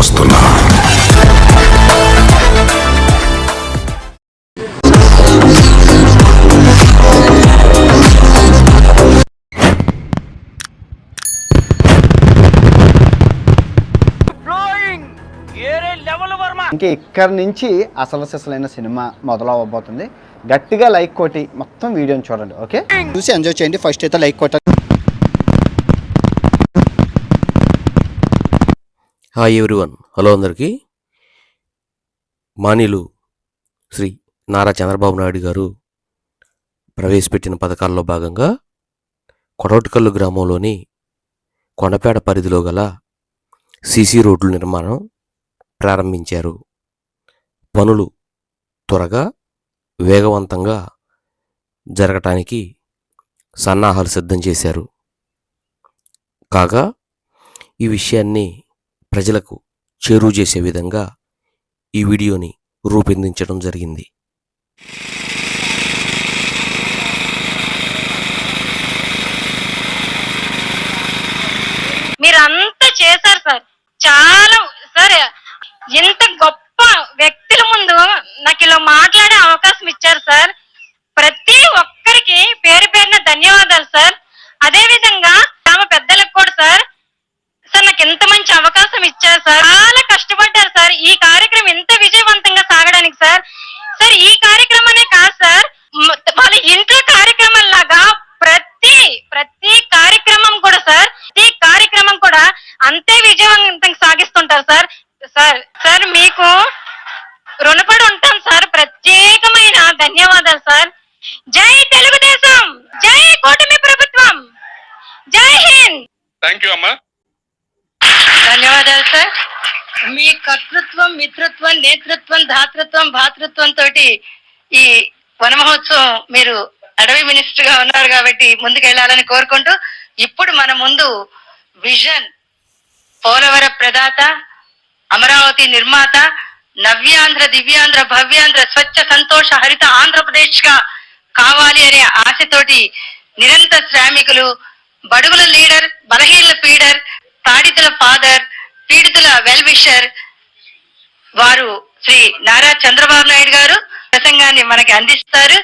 వస్తున్నా. ఇంకా ఇక్కడి నుంచి అసలు సిసలైన సినిమా మొదలవబోతుంది గట్టిగా లైక్ కొట్టి మొత్తం వీడియోని చూడండి ఓకే? చూసి ఎంజాయ్ చేయండి. ఫస్ట్ అయితే లైక్ కొట్టండి హాయ్ ఎవ్రీవన్. హలో అందరికీ. మానిలు శ్రీ నారా చంద్రబాబు నాయుడు గారు ప్రవేశపెట్టిన పథకాల్లో భాగంగా కొడవటికల్లు గ్రామంలోని కొండపేట పరిధిలో గల సీసీ రోడ్ల నిర్మాణం ప్రారంభించారు. పనులు త్వరగా వేగవంతంగా జరగటానికి సన్నాహాలు సిద్ధం చేశారు. కాగా ఈ విషయాన్ని ప్రజలకు చేరువ చేసే విధంగా ఈ వీడియోని రూపొందించడం జరిగింది మీరంతా చేశారు సార్ చాలా సార్ ఇంత గొప్ప వ్యక్తుల ముందు నాకు ఇలా మాట్లాడే అవకాశం ఇచ్చారు సార్ ప్రతి ఒక్కరికి పేరు పేరున ధన్యవాదాలు సార్ అదే విధంగా తమ పెద్దలకు కూడా సార్ సార్ నాకు ఎంత మంచి అవకాశం ఇచ్చారు సార్ చాలా కష్టపడ్డారు సార్ ఈ కార్యక్రమం ఎంత విజయవంతంగా సాగడానికి సార్ సార్ ఈ కార్యక్రమనే కాదు సార్ మ- వాళ్ళ ఇంట్లో కార్యక్రమం లాగా ప్రతి ప్రతి కార్యక్రమం కూడా సార్ ప్రతి కార్యక్రమం కూడా అంతే విజయవంతంగా సాగిస్తుంటారు సార్ సార్ సార్ మీకు రుణపడి ఉంటాం సార్ ప్రత్యేకమైన ధన్యవాదాలు సార్ జై తెలుగుదేశం జై కూటమి ప్రభుత్వం జై హింద్ థ్యాంక్ యూ అమ్మా ధన్యవాదాలు సార్ మీ కర్తృత్వం మిత్రత్వం నేతృత్వం ధాతృత్వం భాతృత్వం తోటి ఈ వన మహోత్సవం మీరు అడవి మినిస్టర్గా ఉన్నారు కాబట్టి ముందుకెళ్ళాలని కోరుకుంటూ ఇప్పుడు మన ముందు విజన్ పోలవర ప్రదాత అమరావతి నిర్మాత నవ్యాంధ్ర దివ్యాంధ్ర భవ్యాంధ్ర స్వచ్ఛ సంతోష హరిత ఆంధ్రప్రదేశ్గా కావాలి అనే ఆశతోటి నిరంతర శ్రామికులు బడుగుల లీడర్ బలహీనల పీడర్ తాడితుల ఫాదర్ పీడితుల వెల్ విషర్ వారు శ్రీ నారా చంద్రబాబు నాయుడు గారు ప్రసంగాన్ని మనకి అందిస్తారు.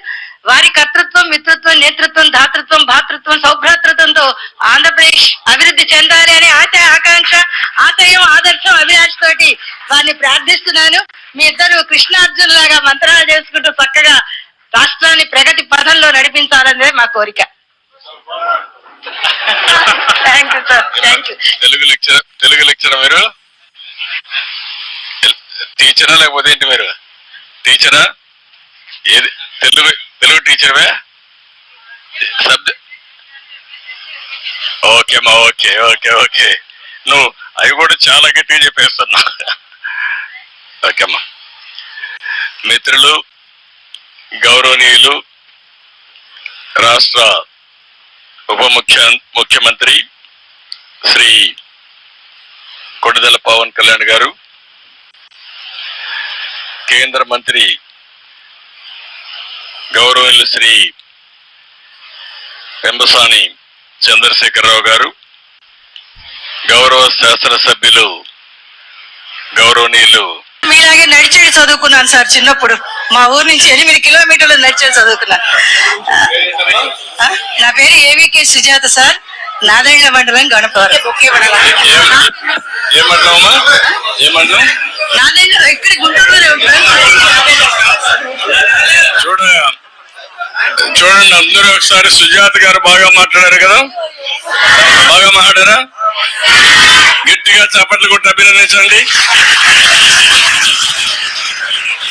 వారి కర్తృత్వం మిత్రత్వం నేతృత్వం దాతృత్వం భాతృత్వం సౌభ్రాతృత్వంతో ఆంధ్రప్రదేశ్ అభివృద్ధి చెందాలి అనే ఆశ ఆకాంక్ష ఆశయం ఆదర్శం అభిలాష తోటి వారిని ప్రార్థిస్తున్నాను. మీ ఇద్దరు కృష్ణార్జున లాగా మంత్రాలు చేసుకుంటూ చక్కగా రాష్ట్రాన్ని ప్రగతి పథంలో నడిపించాలనేది మా కోరిక. Thank you sir thank you Telugu lecture Telugu lecture మీరు? టీచరా లేకపోతే ఏంటి మీరు? టీచరా? ఏది? తెలుగు తెలుగు టీచర్వే? సబ్జెక్ట్ ఓకే అమ్మా ఓకే ఓకే ఓకే. నువ్వు అవి కూడా చాలా గట్టిగా చెప్పేస్తున్నా. ఓకే అమ్మా. మిత్రులు గౌరవనీయులు రాష్ట్ర ఉప ముఖ్య ముఖ్యమంత్రి శ్రీ కొడుదల పవన్ కళ్యాణ్ గారు కేంద్ర మంత్రి గౌరవనీయులు శ్రీ పెంబసాని చంద్రశేఖరరావు గారు గౌరవ శాసనసభ్యులు గౌరవనీయులు. మీలాగే నడిచేది చదువుకున్నాను సార్ చిన్నప్పుడు. మా ఊరు నుంచి ఎనిమిది కిలోమీటర్లు నడిచేది చదువుకున్నాను నా పేరు ఏవికే సుజాత సార్. నారాయణ మండలం గణపవరం. ఏమంటావమ్మా? ఏమంటాం చూడ చూడండి అందరూ ఒకసారి సుజాత గారు బాగా మాట్లాడారు కదా? బాగా మాట్లాడారా? గట్టిగా చప్పట్లు కొట్టి అభినందించండి.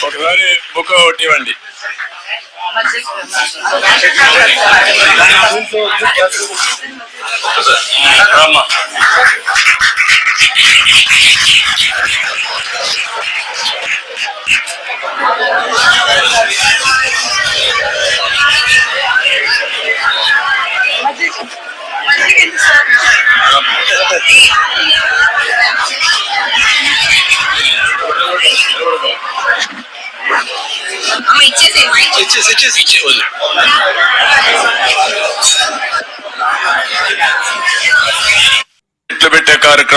ఒకసారి బుక్ ఒకటి ఇవ్వండి. రామ్మా. It's a little.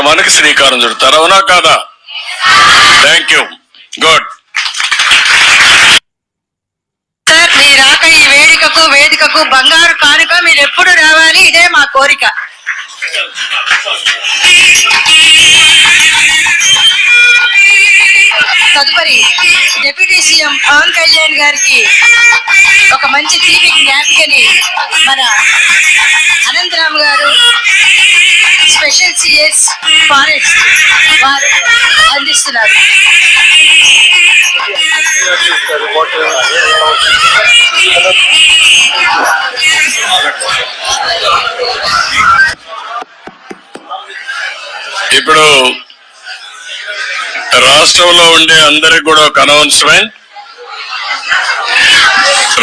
కార్యక్రమానికి శ్రీకారం చుడతారు. అవునా కాదా? థ్యాంక్ యూ గుడ్ సార్ మీ రాక ఈ వేదికకు వేదికకు బంగారు కానుక మీరు ఎప్పుడు రావాలి? ఇదే మా కోరిక. తదుపరి డిప్యూటీ సీఎం పవన్ కళ్యాణ్ గారికి ఒక మంచి తీపి జ్ఞాపికని మన అనంతరామ్ గారు స్పెషల్ సిఎస్ ఫారెస్ట్ వారు అందిస్తున్నారు. ఇప్పుడు రాష్ట్రంలో ఉండే అందరికి కూడా ఒక అనౌన్స్మెంట్.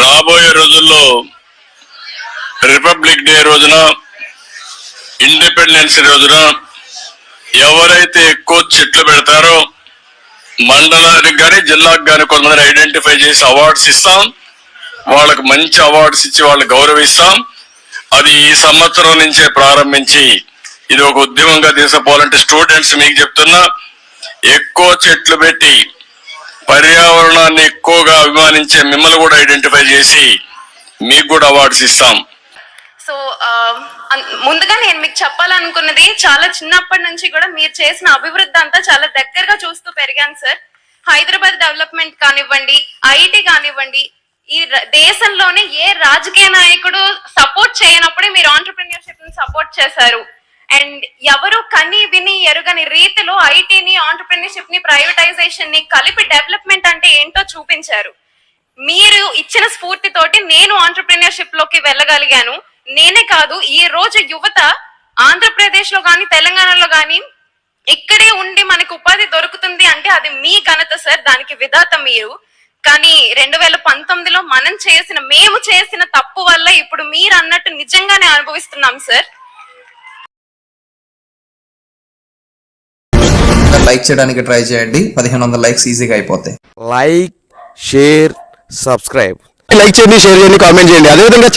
రాబోయే రోజుల్లో రిపబ్లిక్ డే రోజున ఇండిపెండెన్స్ రోజున ఎవరైతే ఎక్కువ చెట్లు పెడతారో మండలానికి కానీ జిల్లాకు కానీ కొంతమంది ఐడెంటిఫై చేసి అవార్డ్స్ ఇస్తాం. వాళ్ళకి మంచి అవార్డ్స్ ఇచ్చి వాళ్ళు గౌరవిస్తాం. అది ఈ సంవత్సరం నుంచే ప్రారంభించి ఇది ఒక ఉద్యమంగా తీసుకుపోవాలంటే స్టూడెంట్స్ మీకు చెప్తున్నా ఎక్కువ చెట్లు పెట్టి పర్యావరణాన్ని ఎక్కువగా అభిమానించే మిమ్మల్ని కూడా ఐడెంటిఫై చేసి మీకు కూడా అవార్డ్స్ ఇస్తాం. సో um, ముందుగా నేను మీకు చెప్పాలనుకున్నది చాలా చిన్నప్పటి నుంచి కూడా మీరు చేసిన అభివృద్ధి అంతా చాలా దగ్గరగా చూస్తూ పెరిగాను సార్. హైదరాబాద్ డెవలప్మెంట్ కానివ్వండి ఐటీ కానివ్వండి ఈ దేశంలోనే ఏ రాజకీయ నాయకుడు సపోర్ట్ చేయనప్పుడే మీరు ఆంటర్ప్రినియర్షిప్ని సపోర్ట్ చేశారు. అండ్ ఎవరు కని విని ఎరుగని రీతిలో ఐటీని ఆంటర్ప్రినియర్షిప్ని ప్రైవేటైజేషన్ని కలిపి డెవలప్మెంట్ అంటే ఏంటో చూపించారు. మీరు ఇచ్చిన స్ఫూర్తితోటి నేను ఆంటర్ప్రినర్షిప్లోకి వెళ్ళగలిగాను. నేనే కాదు ఈ రోజు యువత ఆంధ్రప్రదేశ్లో కానీ తెలంగాణలో కానీ ఇక్కడే ఉండి మనకు ఉపాధి దొరుకుతుంది అంటే అది మీ ఘనత సార్ దానికి విధాత మీరు. కానీ రెండు వేల పంతొమ్మిదిలో మనం చేసిన మేము చేసిన తప్పు వల్ల ఇప్పుడు మీరు అన్నట్టు నిజంగానే అనుభవిస్తున్నాం సార్. లైక్ చేయడానికి ట్రై చేయండి. పదిహేను వందల లైక్స్ ఈజీగా అయిపోతాయి. Like share subscribe. లైక్ చేయండి షేర్ చేయండి కామెంట్ చేయండి. అదేవిధంగా